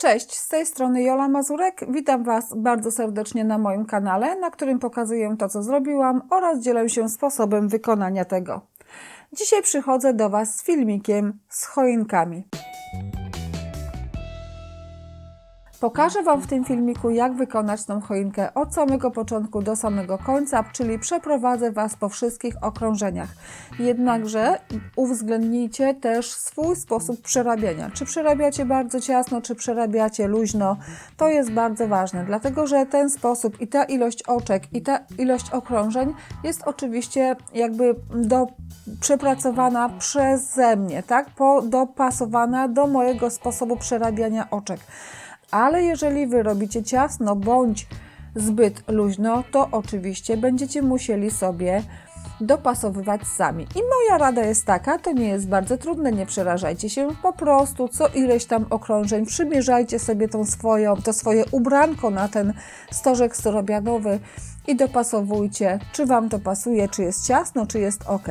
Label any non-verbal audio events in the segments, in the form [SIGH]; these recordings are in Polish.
Cześć, z tej strony Jola Mazurek. Witam Was bardzo serdecznie na moim kanale, na którym pokazuję to, co zrobiłam oraz dzielę się sposobem wykonania tego. Dzisiaj przychodzę do Was z filmikiem z choinkami. Pokażę Wam w tym filmiku, jak wykonać tą choinkę od samego początku do samego końca, czyli przeprowadzę Was po wszystkich okrążeniach. Jednakże uwzględnijcie też swój sposób przerabiania. Czy przerabiacie bardzo ciasno, czy przerabiacie luźno, to jest bardzo ważne, dlatego że ten sposób i ta ilość oczek, i ta ilość okrążeń jest oczywiście jakby do, przepracowana przeze mnie, tak? Po, dopasowana do mojego sposobu przerabiania oczek ale jeżeli wy robicie ciasno bądź zbyt luźno, to oczywiście będziecie musieli sobie dopasowywać sami. I moja rada jest taka, to nie jest bardzo trudne, nie przerażajcie się, po prostu co ileś tam okrążeń przymierzajcie sobie tą swoją, to swoje ubranko na ten stożek storobianowy i dopasowujcie, czy Wam to pasuje, czy jest ciasno, czy jest ok.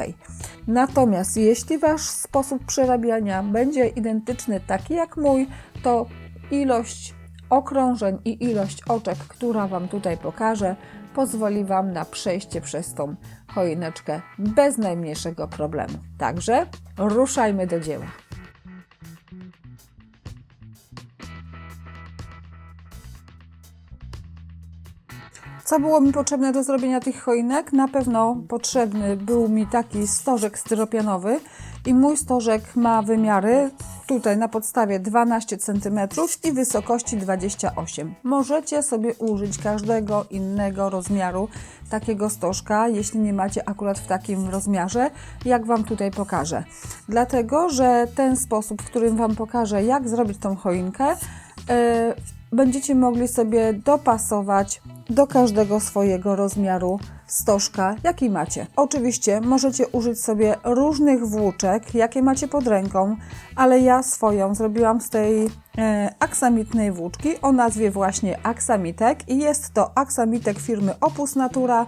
Natomiast jeśli Wasz sposób przerabiania będzie identyczny taki jak mój, to ilość okrążeń i ilość oczek, która Wam tutaj pokażę, pozwoli Wam na przejście przez tą choineczkę bez najmniejszego problemu. Także ruszajmy do dzieła. Co było mi potrzebne do zrobienia tych choinek? Na pewno potrzebny był mi taki stożek styropianowy i mój stożek ma wymiary tutaj na podstawie 12 cm i wysokości 28. Możecie sobie użyć każdego innego rozmiaru takiego stożka, jeśli nie macie akurat w takim rozmiarze, jak Wam tutaj pokażę. Dlatego, że ten sposób, w którym Wam pokażę, jak zrobić tą choinkę, yy, będziecie mogli sobie dopasować do każdego swojego rozmiaru stożka, jaki macie. Oczywiście możecie użyć sobie różnych włóczek, jakie macie pod ręką, ale ja swoją zrobiłam z tej e, aksamitnej włóczki o nazwie właśnie Aksamitek i jest to aksamitek firmy Opus Natura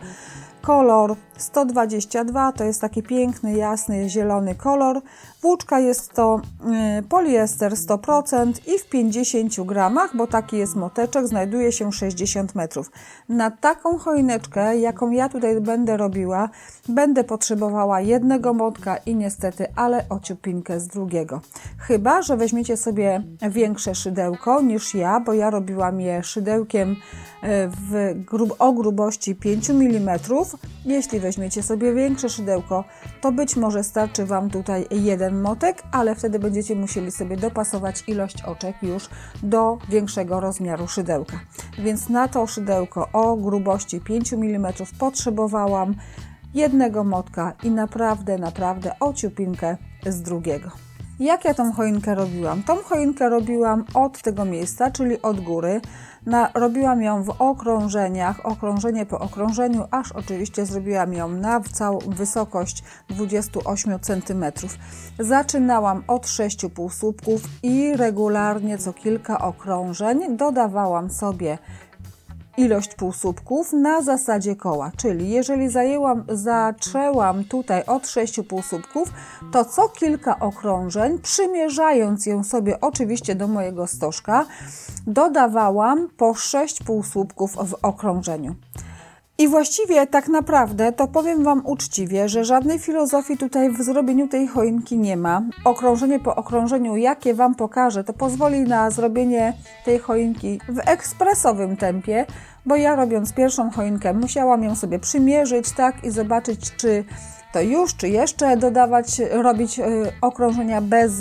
kolor 122 to jest taki piękny, jasny, zielony kolor. Włóczka jest to y, poliester 100% i w 50 gramach, bo taki jest moteczek, znajduje się 60 metrów. Na taką choineczkę, jaką ja tutaj będę robiła, będę potrzebowała jednego motka i niestety, ale ociupinkę z drugiego. Chyba, że weźmiecie sobie większe szydełko niż ja, bo ja robiłam je szydełkiem y, w grub o grubości 5 mm. Jeśli weźmiecie sobie większe szydełko, to być może starczy Wam tutaj jeden motek, ale wtedy będziecie musieli sobie dopasować ilość oczek już do większego rozmiaru szydełka. Więc na to szydełko o grubości 5 mm potrzebowałam jednego motka i naprawdę, naprawdę ociupinkę z drugiego. Jak ja tą choinkę robiłam? Tą choinkę robiłam od tego miejsca, czyli od góry. Robiłam ją w okrążeniach, okrążenie po okrążeniu, aż oczywiście zrobiłam ją na całą wysokość 28 cm. Zaczynałam od 6 półsłupków i regularnie co kilka okrążeń dodawałam sobie ilość półsłupków na zasadzie koła, czyli jeżeli zajęłam, zaczęłam tutaj od 6 półsłupków, to co kilka okrążeń, przymierzając ją sobie oczywiście do mojego stożka, dodawałam po 6 półsłupków w okrążeniu. I właściwie tak naprawdę to powiem Wam uczciwie, że żadnej filozofii tutaj w zrobieniu tej choinki nie ma. Okrążenie po okrążeniu, jakie Wam pokażę, to pozwoli na zrobienie tej choinki w ekspresowym tempie, bo ja robiąc pierwszą choinkę musiałam ją sobie przymierzyć, tak, i zobaczyć, czy to już, czy jeszcze dodawać, robić y, okrążenia bez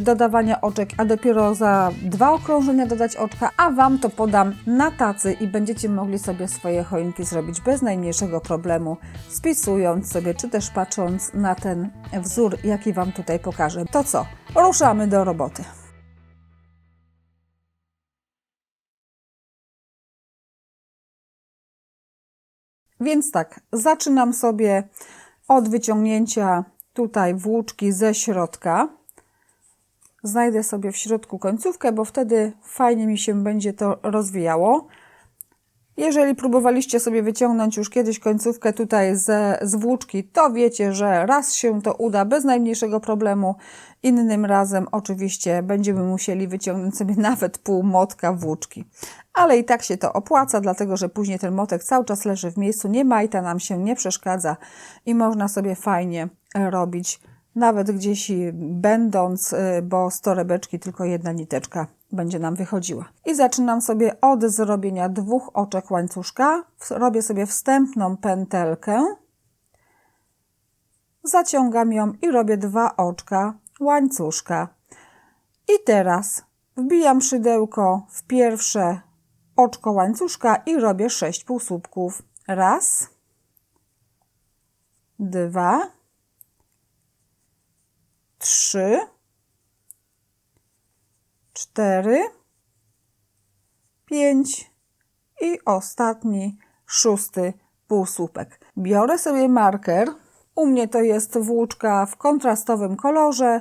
dodawania oczek, a dopiero za dwa okrążenia dodać oczka, a Wam to podam na tacy i będziecie mogli sobie swoje choinki zrobić bez najmniejszego problemu, spisując sobie, czy też patrząc na ten wzór, jaki Wam tutaj pokażę. To co? Ruszamy do roboty. Więc tak, zaczynam sobie od wyciągnięcia tutaj włóczki ze środka znajdę sobie w środku końcówkę, bo wtedy fajnie mi się będzie to rozwijało. Jeżeli próbowaliście sobie wyciągnąć już kiedyś końcówkę tutaj ze, włóczki, to wiecie, że raz się to uda bez najmniejszego problemu. Innym razem oczywiście będziemy musieli wyciągnąć sobie [LAUGHS] nawet pół motka włóczki. Ale i tak się to opłaca, dlatego że później ten motek cały czas leży w miejscu, nie majta nam się, nie przeszkadza i można sobie fajnie robić nawet gdzieś będąc, y, bo z torebeczki tylko jedna niteczka będzie nam wychodziła. I zaczynam sobie od zrobienia dwóch oczek łańcuszka. Robię sobie wstępną pętelkę, zaciągam ją i robię dwa oczka łańcuszka. I teraz wbijam szydełko w pierwsze oczko łańcuszka i robię sześć półsłupków. Raz, dwa, trzy, cztery, pięć i ostatni, szósty półsłupek. Biorę sobie marker. U mnie to jest włóczka w kontrastowym kolorze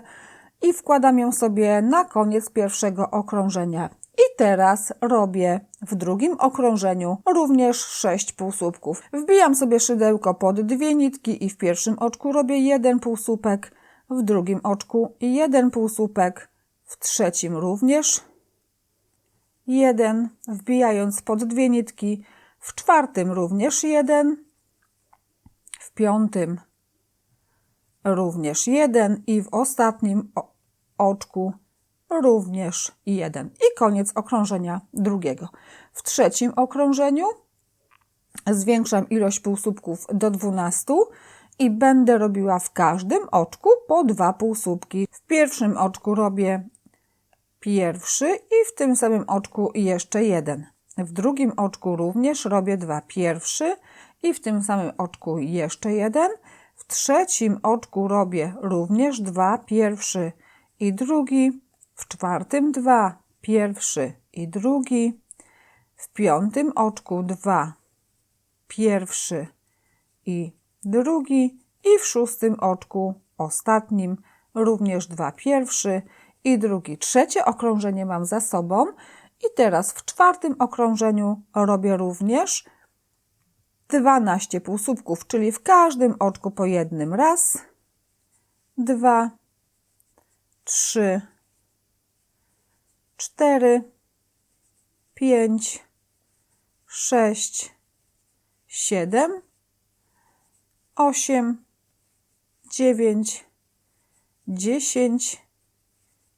i wkładam ją sobie na koniec pierwszego okrążenia. I teraz robię w drugim okrążeniu również 6 półsłupków. Wbijam sobie szydełko pod dwie nitki i w pierwszym oczku robię jeden półsłupek, w drugim oczku jeden półsłupek, w trzecim również jeden, wbijając pod dwie nitki, w czwartym również jeden, w piątym również jeden i w ostatnim oczku również jeden. I koniec okrążenia drugiego. W trzecim okrążeniu zwiększam ilość półsłupków do 12 i będę robiła w każdym oczku po dwa półsłupki. W pierwszym oczku robię pierwszy i w tym samym oczku jeszcze jeden. W drugim oczku również robię dwa pierwszy i w tym samym oczku jeszcze jeden. W trzecim oczku robię również dwa pierwszy i drugi. W czwartym dwa pierwszy i drugi. W piątym oczku dwa pierwszy i drugi. I w szóstym oczku ostatnim również dwa pierwszy i drugi. Trzecie okrążenie mam za sobą i teraz w czwartym okrążeniu robię również 12 półsłupków, czyli w każdym oczku po jednym. Raz, dwa, trzy, cztery, pięć, sześć, siedem, osiem, dziewięć, dziesięć,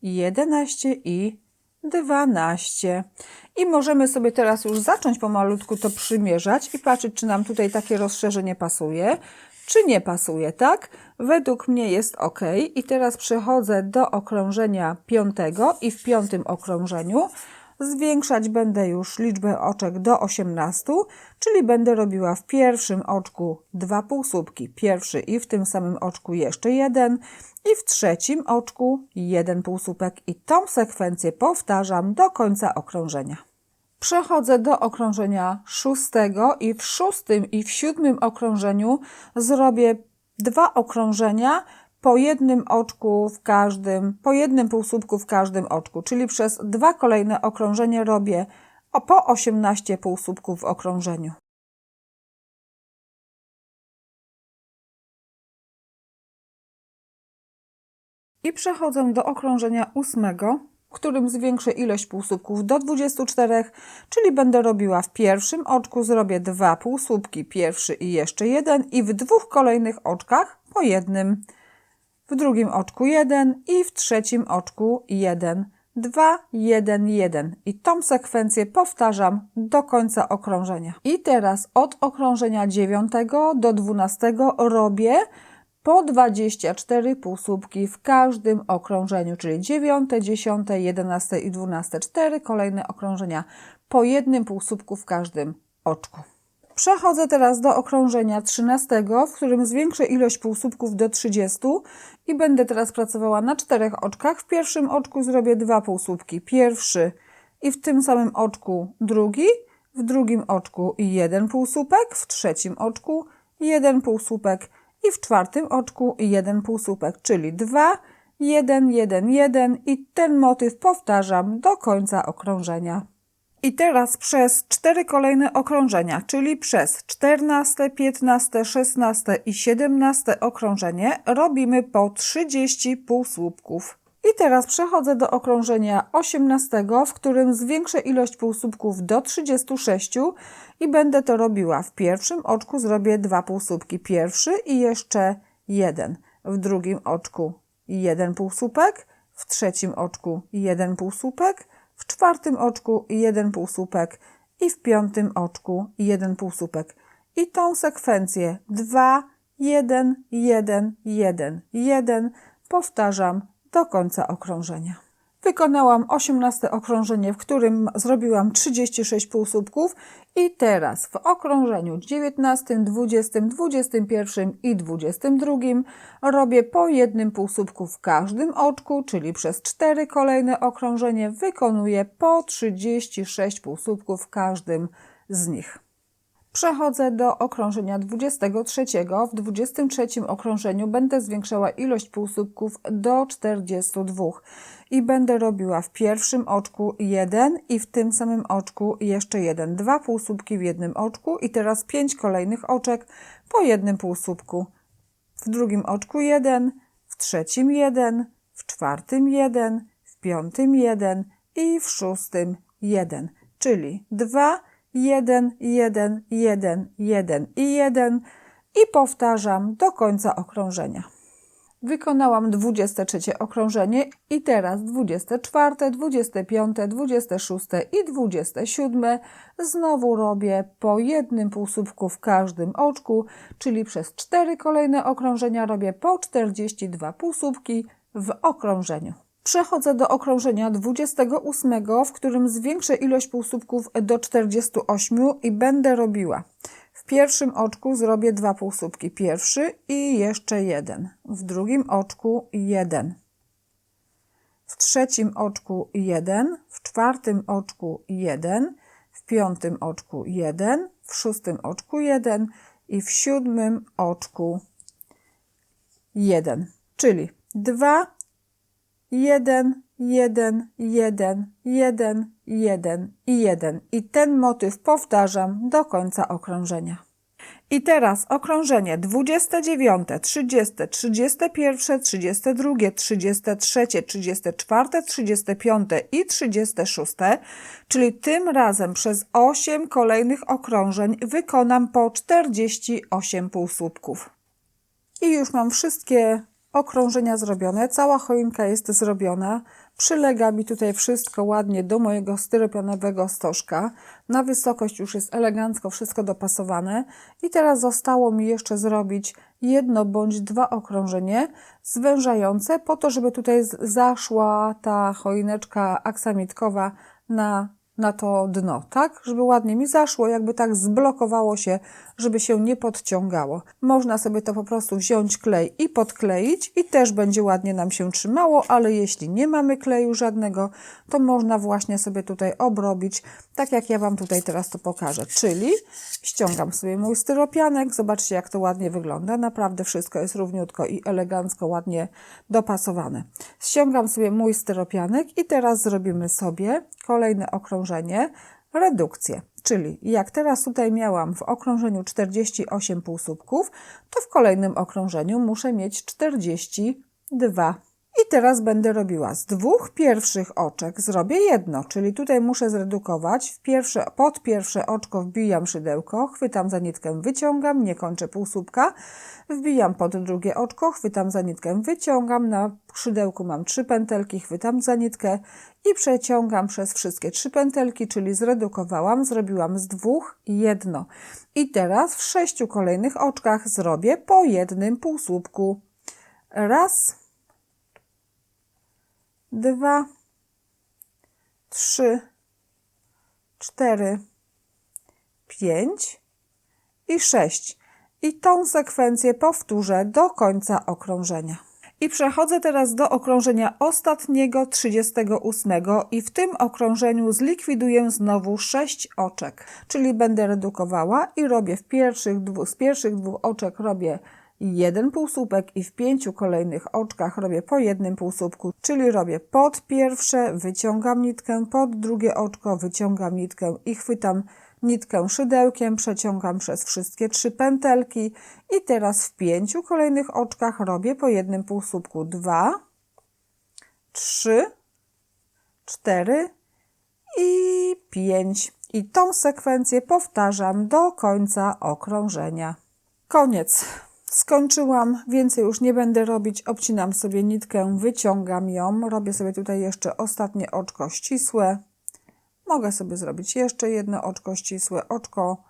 11 i 12. I możemy sobie teraz już zacząć pomalutku to przymierzać i patrzeć, czy nam tutaj takie rozszerzenie pasuje, czy nie pasuje, tak? Według mnie jest ok. I teraz przechodzę do okrążenia piątego i w piątym okrążeniu Zwiększać będę już liczbę oczek do 18, czyli będę robiła w pierwszym oczku dwa półsłupki, pierwszy i w tym samym oczku jeszcze jeden i w trzecim oczku jeden półsłupek i tą sekwencję powtarzam do końca okrążenia. Przechodzę do okrążenia szóstego i w szóstym i w siódmym okrążeniu zrobię dwa okrążenia po jednym oczku w każdym, po jednym półsłupku w każdym oczku, czyli przez dwa kolejne okrążenia robię po 18 półsłupków w okrążeniu. I przechodzę do okrążenia ósmego, w którym zwiększę ilość półsłupków do 24, czyli będę robiła w pierwszym oczku zrobię dwa półsłupki, pierwszy i jeszcze jeden i w dwóch kolejnych oczkach po jednym w drugim oczku 1 i w trzecim oczku 1, 2, 1, 1. I tą sekwencję powtarzam do końca okrążenia. I teraz od okrążenia 9 do 12 robię po 24 półsłupki w każdym okrążeniu, czyli 9, 10, 11 i 12. 4 kolejne okrążenia po jednym półsłupku w każdym oczku. Przechodzę teraz do okrążenia 13, w którym zwiększę ilość półsłupków do 30 i będę teraz pracowała na czterech oczkach. W pierwszym oczku zrobię dwa półsłupki. Pierwszy i w tym samym oczku drugi, w drugim oczku jeden półsłupek, w trzecim oczku jeden półsłupek i w czwartym oczku jeden półsłupek, czyli dwa, jeden, jeden, jeden i ten motyw powtarzam do końca okrążenia. I teraz przez cztery kolejne okrążenia, czyli przez 14, 15, 16 i 17 okrążenie robimy po 30 półsłupków. I teraz przechodzę do okrążenia 18, w którym zwiększę ilość półsłupków do 36 i będę to robiła. W pierwszym oczku zrobię dwa półsłupki. Pierwszy i jeszcze jeden. W drugim oczku jeden półsłupek, w trzecim oczku jeden półsłupek, w czwartym oczku jeden półsłupek i w piątym oczku jeden półsłupek. I tą sekwencję 2, 1, 1, 1, 1 powtarzam do końca okrążenia. Wykonałam 18 okrążenie, w którym zrobiłam 36 półsłupków i teraz w okrążeniu 19, 20, 21 i 22 robię po jednym półsłupku w każdym oczku, czyli przez 4 kolejne okrążenie wykonuję po 36 półsłupków w każdym z nich. Przechodzę do okrążenia 23. W 23 okrążeniu będę zwiększała ilość półsłupków do 42 i będę robiła w pierwszym oczku jeden i w tym samym oczku jeszcze jeden. Dwa półsłupki w jednym oczku i teraz pięć kolejnych oczek po jednym półsłupku. W drugim oczku jeden, w trzecim jeden, w czwartym jeden, w piątym jeden i w szóstym jeden, czyli dwa 1, 1, 1, 1 i 1 i powtarzam do końca okrążenia. Wykonałam 23 okrążenie i teraz 24, 25, 26 i 27. Znowu robię po jednym półsłupku w każdym oczku, czyli przez 4 kolejne okrążenia robię po 42 półsłupki w okrążeniu. Przechodzę do okrążenia 28, w którym zwiększę ilość półsłupków do 48 i będę robiła. W pierwszym oczku zrobię dwa półsłupki. Pierwszy i jeszcze jeden. W drugim oczku jeden. W trzecim oczku jeden. W czwartym oczku jeden. W piątym oczku jeden. W szóstym oczku jeden. I w siódmym oczku jeden. Czyli dwa jeden, jeden, jeden, jeden, jeden i jeden. I ten motyw powtarzam do końca okrążenia. I teraz okrążenie 29, 30, 31, 32, 33, 34, 35 i 36, czyli tym razem przez 8 kolejnych okrążeń wykonam po 48 półsłupków. I już mam wszystkie okrążenia zrobione, cała choinka jest zrobiona. Przylega mi tutaj wszystko ładnie do mojego styropianowego stożka. Na wysokość już jest elegancko wszystko dopasowane. I teraz zostało mi jeszcze zrobić jedno bądź dwa okrążenie zwężające po to, żeby tutaj zaszła ta choineczka aksamitkowa na na to dno, tak? Żeby ładnie mi zaszło, jakby tak zblokowało się, żeby się nie podciągało. Można sobie to po prostu wziąć klej i podkleić i też będzie ładnie nam się trzymało, ale jeśli nie mamy kleju żadnego, to można właśnie sobie tutaj obrobić, tak jak ja Wam tutaj teraz to pokażę. Czyli ściągam sobie mój styropianek, zobaczcie jak to ładnie wygląda. Naprawdę wszystko jest równiutko i elegancko, ładnie dopasowane. Ściągam sobie mój styropianek i teraz zrobimy sobie kolejne okrążenie, redukcję. Czyli jak teraz tutaj miałam w okrążeniu 48 półsłupków, to w kolejnym okrążeniu muszę mieć 42. I teraz będę robiła z dwóch pierwszych oczek zrobię jedno, czyli tutaj muszę zredukować. W pierwsze, pod pierwsze oczko wbijam szydełko, chwytam za nitkę, wyciągam, nie kończę półsłupka. Wbijam pod drugie oczko, chwytam za nitkę, wyciągam. Na szydełku mam trzy pętelki, chwytam za nitkę i przeciągam przez wszystkie trzy pętelki, czyli zredukowałam, zrobiłam z dwóch jedno. I teraz w sześciu kolejnych oczkach zrobię po jednym półsłupku. Raz, dwa, trzy, cztery, pięć. I sześć. I tą sekwencję powtórzę do końca okrążenia. I przechodzę teraz do okrążenia ostatniego, 38 i w tym okrążeniu zlikwiduję znowu 6 oczek, czyli będę redukowała i robię w pierwszych z pierwszych dwóch oczek robię jeden półsłupek i w pięciu kolejnych oczkach robię po jednym półsłupku, czyli robię pod pierwsze, wyciągam nitkę, pod drugie oczko, wyciągam nitkę i chwytam nitkę szydełkiem, przeciągam przez wszystkie trzy pętelki i teraz w pięciu kolejnych oczkach robię po jednym półsłupku dwa, trzy, cztery i pięć. I tą sekwencję powtarzam do końca okrążenia. Koniec. Skończyłam, więcej już nie będę robić. Obcinam sobie nitkę, wyciągam ją. Robię sobie tutaj jeszcze ostatnie oczko ścisłe. Mogę sobie zrobić jeszcze jedno oczko ścisłe, oczko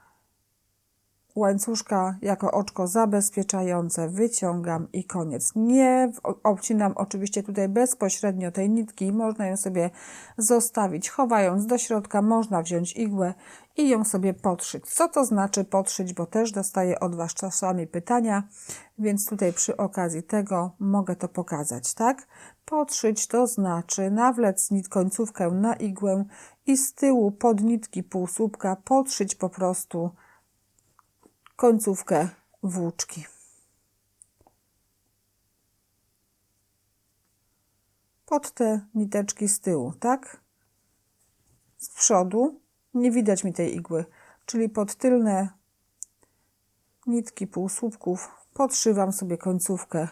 łańcuszka jako oczko zabezpieczające, wyciągam i koniec. Nie obcinam oczywiście tutaj bezpośrednio tej nitki, można ją sobie zostawić, chowając do środka, można wziąć igłę i ją sobie podszyć. Co to znaczy podszyć, bo też dostaję od Was czasami pytania, więc tutaj przy okazji tego mogę to pokazać, tak? Podszyć to znaczy nawlec nit końcówkę na igłę i z tyłu pod nitki półsłupka podszyć po prostu końcówkę włóczki. Pod te niteczki z tyłu, tak? Z przodu nie widać mi tej igły, czyli pod tylne nitki półsłupków podszywam sobie końcówkę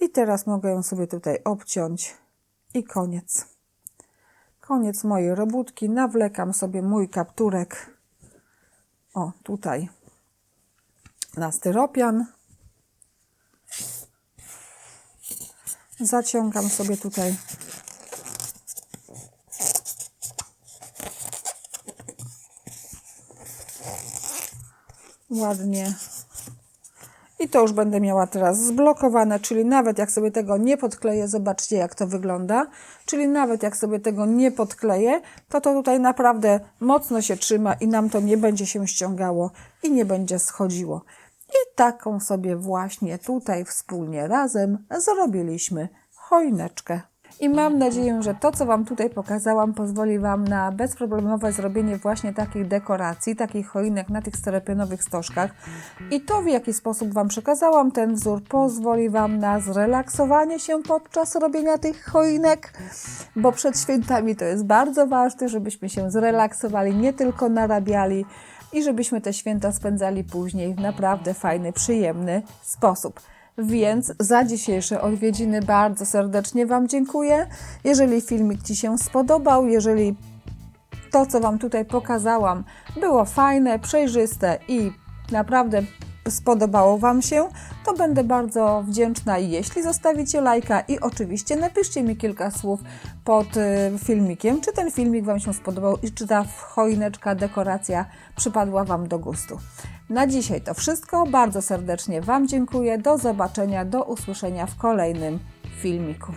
i teraz mogę ją sobie tutaj obciąć i koniec. Koniec mojej robótki. Nawlekam sobie mój kapturek. O, tutaj na styropian. Zaciągam sobie tutaj ładnie. I to już będę miała teraz zblokowane, czyli nawet jak sobie tego nie podkleję, zobaczcie jak to wygląda. Czyli nawet jak sobie tego nie podkleję, to to tutaj naprawdę mocno się trzyma i nam to nie będzie się ściągało i nie będzie schodziło. I taką sobie właśnie tutaj wspólnie razem zrobiliśmy choineczkę. I mam nadzieję, że to, co Wam tutaj pokazałam, pozwoli Wam na bezproblemowe zrobienie właśnie takich dekoracji, takich choinek na tych stereopianowych stożkach. I to, w jaki sposób Wam przekazałam ten wzór, pozwoli Wam na zrelaksowanie się podczas robienia tych choinek, bo przed świętami to jest bardzo ważne, żebyśmy się zrelaksowali, nie tylko narabiali i żebyśmy te święta spędzali później w naprawdę fajny, przyjemny sposób. Więc za dzisiejsze odwiedziny bardzo serdecznie Wam dziękuję. Jeżeli filmik Ci się spodobał, jeżeli to, co Wam tutaj pokazałam, było fajne, przejrzyste i naprawdę spodobało Wam się, to będę bardzo wdzięczna, jeśli zostawicie lajka i oczywiście napiszcie mi kilka słów pod y, filmikiem, czy ten filmik Wam się spodobał i czy ta choineczka, dekoracja przypadła Wam do gustu. Na dzisiaj to wszystko. Bardzo serdecznie Wam dziękuję. Do zobaczenia, do usłyszenia w kolejnym filmiku.